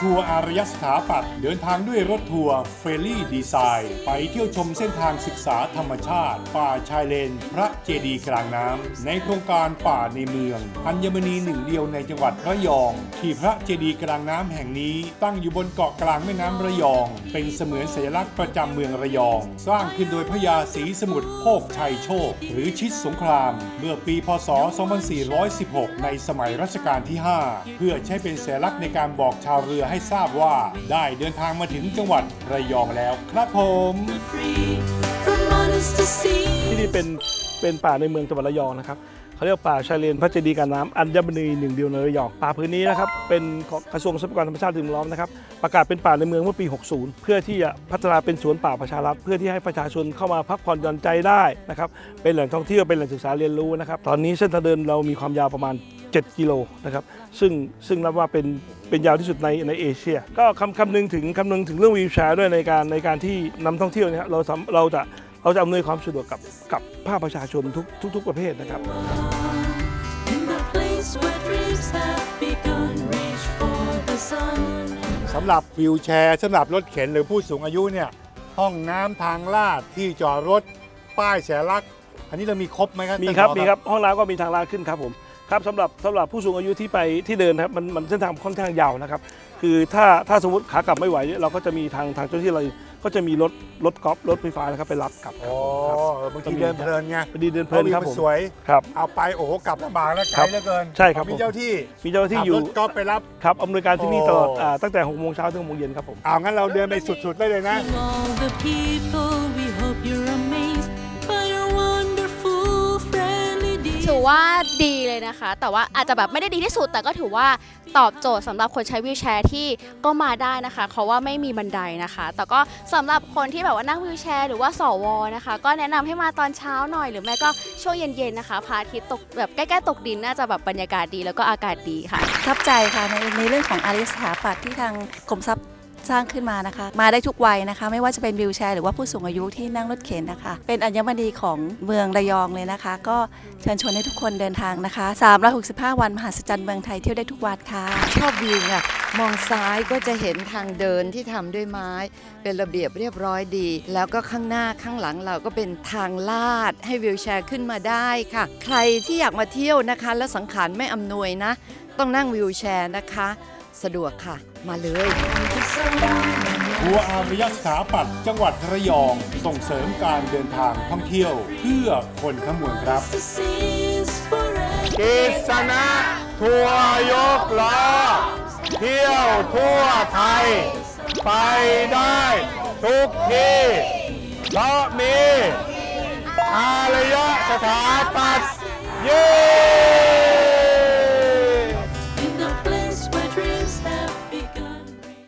ทัวร์อารยสถาปัตย์เดินทางด้วยรถทัวร์เฟรลี่ดีไซน์ ไปเที่ยวชมเส้นทางศึกษาธรรมชาติ ป่าชายเลน พระเจดีย์กลางน้ำ ในโครงการป่าในเมือง อัญมณีหนึ่งเดียวในจังหวัดระยอง ที่พระเจดีย์กลางน้ำแห่งนี้ ตั้งอยู่บนเกาะกลางแม่น้ำระยอง เป็นเสมือนสัญลักษณ์ประจำเมืองระยอง สร้างขึ้นโดยพระยาศรีสมุทรโภคชัยโชค หรือชิดสงคราม เมื่อปีพศ 2416 ในสมัยรัชกาลที่ 5 เพื่อใช้เป็นสัญลักษณ์ในการบอกชาวเรือให้ทราบว่าได้เดินทางมาถึงจังหวัดระยองแล้วครับผมที่นี่เป็นเป็นป่าในเมืองจังหวัดระยองนะครับเขาเรียกป่าชายเลนพระเจดีย์การน้ำอัญมณีหนึ่งเดียวในระยองป่าพื้นนี้นะครับเป็นของกระทรวงทรัพยากรธรรมชาติสิ่งแวดล้อมนะครับประกาศเป็นป่าในเมืองเมื่อปี 60 เพื่อที่จะพัฒนาเป็นสวนป่าประชารัฐเพื่อที่ให้ประชาชนเข้ามาพักผ่อนหย่อนใจได้นะครับเป็นแหล่งท่องเที่ยวเป็นแหล่งศึกษาเรียนรู้นะครับตอนนี้เส้นทางเดินเรามีความยาวประมาณ 7 กิโลนะครับซึ่งซึ่งนับว่าเป็นเป็นยาวที่สุดในในเอเชีย ก็คำคำนึงถึงคำนึงถึงเรื่องวีลแชร์ด้วยในการในการที่นำท่องเที่ยวเนยเราสามเราจะเราจะอำนวยความสะดวกกับกับภาคประชาชนทุกทุกทุกประเภทนะครับ In the place where dreams have begun, reach for the sun. สำหรับวิวแชร์สำหรับรถเข็นหรือผู้สูงอายุเนี่ยห้องน้ำทางลาดที่จอดรถ ป้ายสัญลักษณ์อันนี้เรามีครบไหมครับมีครับท่านผอมีครับ ห้องน้ำก็มีทางลาดขึ้นครับผม ครับสำหรับสำหรับผู้สูงอายุที่ไปที่เดินนะครับมันมันเส้นทางค่อนข้างยาวนะครับ คือถ้าถ้าสมมติขากลับไม่ไหวเราก็จะมีทางทางเจ้าหน้าที่เราก็จะมีรถรถกอล์ฟรถไฟฟ้านะครับไปรับกลับอ๋อครับเออบางทีเดินเพลินไงพอดีเดินเพลินครับอาผวิวมสวย ครับ เอาไปโอ้โหกลับลำบากแล้วไกครัลบเหลือเกินใช่ครับมีผม เจ้าที่มีเจ้าหน้าที่อยู่ขับรถก็ไปรับ ครับอำนวยการที่นี่ตลอดโอ้อ่าตั้งแต่6โมงเช้าถึง6โมงเย็นครับผม เอางั้นเราเดินไปสุดๆได้เลยนะ All the people, we ว่าดีเลยนะคะ แต่ว่าอาจจะแบบไม่ได้ดีที่สุด แต่ก็ถือว่าตอบโจทย์สำหรับคนใช้วีลแชร์ที่ก็มาได้นะคะเพราะว่าไม่มีบันไดนะคะ แต่ก็สำหรับคนที่แบบว่านั่งวีลแชร์หรือว่าสวนะคะ ก็แนะนำให้มาตอนเช้าหน่อย หรือไม่ก็ช่วงเย็นๆนะคะพระอาทิตย์ตกแบบใกล้ๆตกดินน่าจะแบบบรรยากาศดีแล้วก็อากาศดีค่ะ ประทับใจค่ะในในเรื่องของอาริสถาปัตย์ที่ทางกรมทรัพย์ สร้างขึ้นมานะคะ มาได้ทุกวัยนะคะ ไม่ว่าจะเป็นวิวแชร์หรือว่าผู้สูงอายุที่นั่งรถเข็นนะคะ เป็นอัญมณีของเมืองระยองเลยนะคะ ก็เชิญชวนให้ทุกคนเดินทางนะคะ 365 วันมหัศจรรย์เมืองไทยเที่ยวได้ทุกวันค่ะ ชอบวิวไงมองซ้ายก็จะเห็นทางเดินที่ทำด้วยไม้ เป็นระเบียบเรียบร้อยดี แล้วก็ข้างหน้าข้างหลังเราก็เป็นทางลาดให้วิวแชร์ขึ้นมาได้ค่ะ ใครที่อยากมาเที่ยวนะคะ แล้วสังขารไม่อำนวยนะ ต้องนั่งวิวแชร์นะคะ สะดวกค่ะ มาเลยทัวร์อารยสถาปัตย์จังหวัดระยอง ส่งเสริมการเดินทางท่องเที่ยว เพื่อคนทั้งมวลครับ To see is forever. กิษณะทัวร์ยกล้อเที่ยวทั่วไทย ไปได้ทุกที่เพราะมีอารยสถาปัตย์เย้